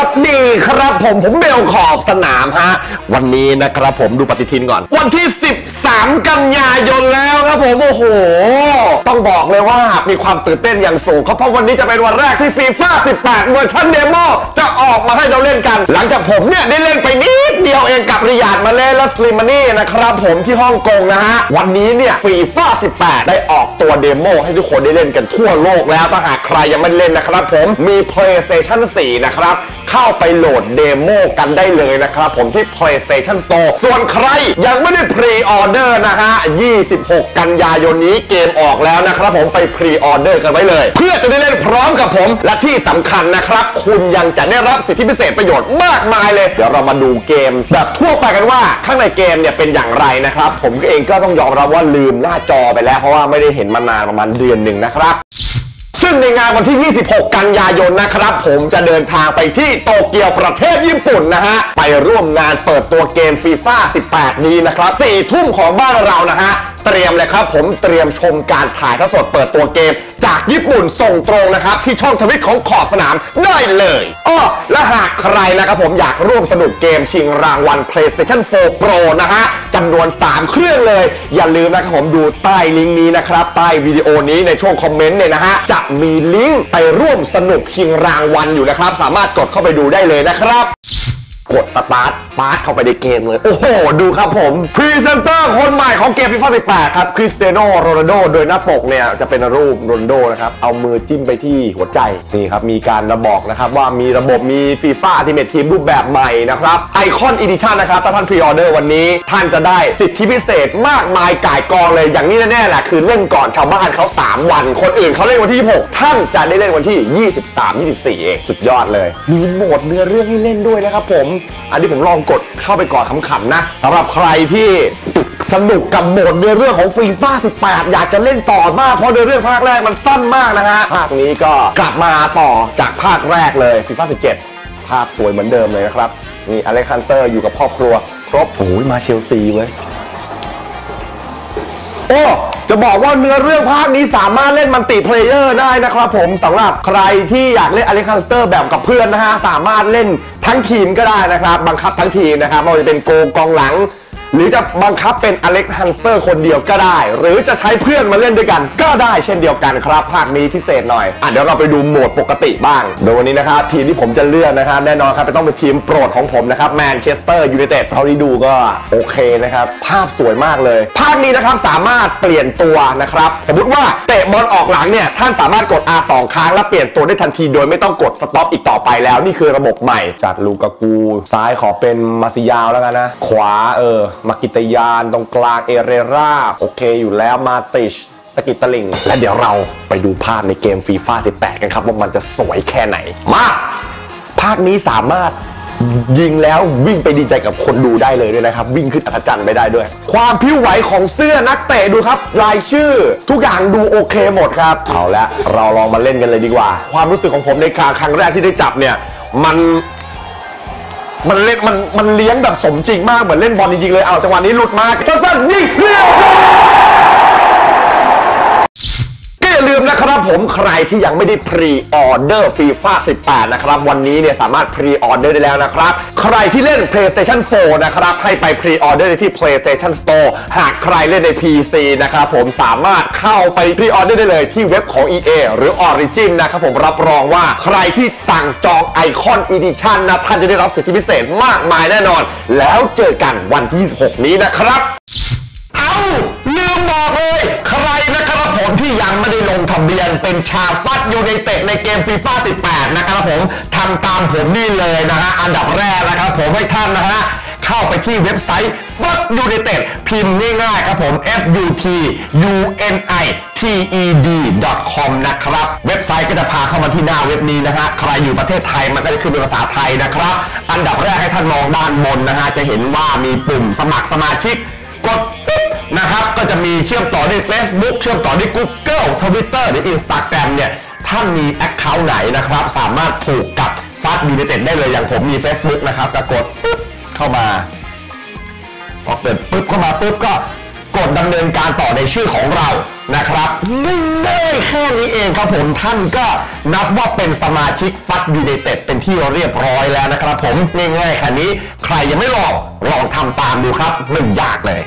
วัสดีครับผมผมเบลขอบสนามฮะวันนี้นะครับผมดูปฏิทินก่อน วันที่ 13 กันยายนแล้วครับผมโอ้โห ต้องบอกเลยว่ามีความตื่นเต้นอย่างสูงเพราะวันนี้จะเป็นวันแรกที่ฟีฟ่า18 เวอร์ชันเดโมจะออกมาให้เราเล่นกัน หลังจากผมเนี่ยได้เล่นไปนิดเดียวเองกับริยาดมาเลและสลิมานี่นะครับผมที่ฮ่องกงนะฮะวันนี้เนี่ยฟีฟ่า18 ได้ออกตัวเดโมให้ทุกคนได้เล่นกันทั่วโลกแล้วถ้าหากใครยังไม่เล่นนะครับผมมี PlayStation 4 นะครับ เข้าไปโหลดเดโมกันได้เลยนะครับผมที่ PlayStation Store ส่วนใครยังไม่ได้พรีออเดอร์นะฮะ 26 กันยายนนี้เกมออกแล้วนะครับผมไปพรีออเดอร์กันไว้เลย เพื่อจะได้เล่นพร้อมกับผม และที่สำคัญนะครับ คุณยังจะได้รับสิทธิพิเศษประโยชน์มากมายเลย เดี๋ยวเรามาดูเกม แบบทั่วไปกันว่าข้างในเกมเนี่ยเป็นอย่างไรนะครับ ผมเองก็ต้องยอมรับว่าลืมหน้าจอไปแล้วเพราะว่าไม่ได้เห็นมานานประมาณเดือนหนึ่งนะครับ ซึ่งในงานวันที่ 26 กันยายนนะครับ ผมจะเดินทางไปที่โตเกียวประเทศญี่ปุ่นนะฮะ ไปร่วมงานเปิดตัวเกมฟีฟ่า18 นี้นะครับ4ทุ่มของบ้านเรานะฮะ เตรียมเลยครับ ผมเตรียมชมการถ่ายทอดสดเปิดตัวเกม จากญี่ปุ่นส่งตรงนะครับ ที่ช่องทวิตของขอบสนามได้เลยอ้อและหากใครนะครับผมอยากร่วมสนุกเกมชิงรางวัล PlayStation 4 Pro นะฮะจำนวน 3 เครื่องเลย อย่าลืมนะครับผมดูใต้ลิงก์นี้นะครับ ใต้วิดีโอนี้ในช่วงคอมเมนต์เนี่ยนะฮะจะมีลิงก์ไปร่วมสนุกชิงรางวัลอยู่นะครับ สามารถกดเข้าไปดูได้เลยนะครับ กดสตาร์ทปาร์ตเข้าไปในเกมเลย โอ้โห ดูครับผมพรีเซนเตอร์คนใหม่ของเกมฟีฟ่า18 ครับคริสเตียโนโรนัลโดโดยหน้าปกเนี่ย จะเป็นรูปโรนโดนะครับ เอามือจิ้มไปที่หัวใจ นี่ครับ มีการระบอกนะครับ ว่ามีระบบมีฟีฟ่าทีเมททีมรูปแบบใหม่นะครับไอคอนอีดิชั่นนะครับ ถ้าท่านพรีออเดอร์วันนี้ ท่านจะได้สิทธิพิเศษมากมายก่ายกองเลยอย่างนี้แน่ๆแหละคือเล่นก่อนชาวบ้านเขา3 วัน คนอื่นเขาเล่นวันที่ 26 ท่านจะได้เล่นวันที่ 23 24 เองสุดยอดเลยมีโหมดเนื้อเรื่องให้เล่นด้วยนะครับผมอันนี้ผมลองกดเข้าไปก่อนขำๆนะสำหรับใครที่สนุกกับโหมดเนื้อเรื่องของฟีฟ่า18 อยากจะเล่นต่อมาก เพราะเนื้อเรื่องภาคแรกมันสั้นมากนะฮะ ภาคนี้ก็กลับมาต่อจากภาคแรกเลยฟีฟ่า17 ภาพสวยเหมือนเดิมเลยนะครับนี่อเล็กซานเตอร์อยู่กับครอบครัว ครบโอ้ยมาเชลซีเว้ย โอ้ จะบอกว่าเนื้อเรื่องภาคนี้สามารถเล่นมัลติเพลเยอร์ได้นะครับผมสำหรับใครที่อยากเล่นอเล็กซานเตอร์แบบกับเพื่อนนะฮะสามารถเล่นทั้งทีมก็ได้นะครับ บังคับทั้งทีมนะครับไม่ว่าจะเป็นโกงกองหลัง หรือจะบังคับเป็นอเล็กฮันสเตอร์คนเดียวก็ได้ หรือจะใช้เพื่อนมาเล่นด้วยกัน ก็ได้เช่นเดียวกันครับภาคนี้พิเศษหน่อยอะเดี๋ยวเราไปดูโหมดปกติบ้าง โดยวันนี้นะครับทีมที่ผมจะเลือกนะครับแน่นอนครับจะต้องเป็นทีมโปรดของผมนะครับแมนเชสเตอร์ยูไนเต็ดเท่าที่ดูก็โอเคนะครับภาพสวยมากเลย ภาคนี้นะครับสามารถเปลี่ยนตัวนะครับสมมติว่าเตะบอลออกหลังเนี่ยท่านสามารถกด R 2 ครั้งแล้วเปลี่ยนตัวได้ทันที โดยไม่ต้องกดสต็อปอีกต่อไปแล้วนี่คือระบบใหม่จากลูกากูซ้ายขอเป็นมาซิยาวแล้วกันนะขวาเออมากิตยานตรงกลางเอเรราโอเคอยู่แล้วมาติชสกิตลิง และเดี๋ยวเราไปดูภาพในเกมฟีฟ่า18 กันครับ ว่ามันจะสวยแค่ไหน มา ภาคนี้สามารถยิงแล้ววิ่งไปดีใจกับคนดูได้เลยด้วยนะครับ วิ่งขึ้นอัศจรรย์ไปได้ด้วย ความพิ้วไหวของเสื้อนักเตะดูครับ รายชื่อ ทุกอย่างดูโอเคหมดครับ เอาละเราลองมาเล่นกันเลยดีกว่า ความรู้สึกของผมในการครั้งแรกที่ได้จับเนี่ย มัน มันเล่นมันมันเลี้ยงแบบสมจริงมากเหมือนเล่นบอลจริงๆเลยเอาจังหวะนี้หลุดมาสั้นๆยิงเรียบร้อยก็อย่าลืมนะครับผมใครที่ยังไม่ได้พรีออเดอร์ฟีฟ่า18 นะครับ วันนี้เนี่ยสามารถพรีออเดอร์ได้แล้วนะครับ ใครที่เล่น PlayStation 4 นะครับ ให้ไปพรีออเดอร์ได้ที่ PlayStation Store หากใครเล่นใน PC นะครับผมสามารถเข้าไปพรีออเดอร์ได้เลยที่เว็บของ EA หรือ Origin นะครับผมรับรองว่าใครที่สั่งจองไอคอนอีดิชันนะท่านจะได้รับสิทธิพิเศษมากมายแน่นอน แล้วเจอกันวันที่ 6 นี้นะครับ ยังไม่ได้ลงทะเบียนเป็นชาฟัดยูไนเต็ดในเกมฟีฟ่า18 นะครับผมทำตามผมนี่เลยนะฮะอันดับแรกนะครับผมให้ท่านนะฮะเข้าไปที่เว็บไซต์ฟัดยูไนเต็ดพิมพ์ง่ายๆครับผม f u t u n i t e d com นะครับ เว็บไซต์ก็จะพาเข้ามาที่หน้าเว็บนี้นะฮะใครอยู่ประเทศไทยมันก็จะขึ้นเป็นภาษาไทยนะครับ อันดับแรกให้ท่านมองด้านบนนะฮะจะเห็นว่ามีปุ่มสมัครสมาชิกกด นะครับ ก็จะมีเชื่อมต่อด้วย Facebook เชื่อมต่อด้วย Google Twitter หรือ Instagram เนี่ยท่านมี Account ไหนนะครับ สามารถผูกกับฟัดยูไนเต็ดได้เลยอย่างผมมี Facebook นะครับก็กดปุ๊บเข้ามาพอเปิดปุ๊บเข้ามาปุ๊บก็กดดำเนินการต่อในชื่อของเรานะครับง่ายๆแค่นี้เองครับผมท่านก็นับว่าเป็นสมาชิกฟัดยูไนเต็ดเป็นที่เรียบร้อยแล้วนะครับผมง่ายๆแค่นี้ ใครยังไม่ลองลองทำตามดูครับไม่ยากเลย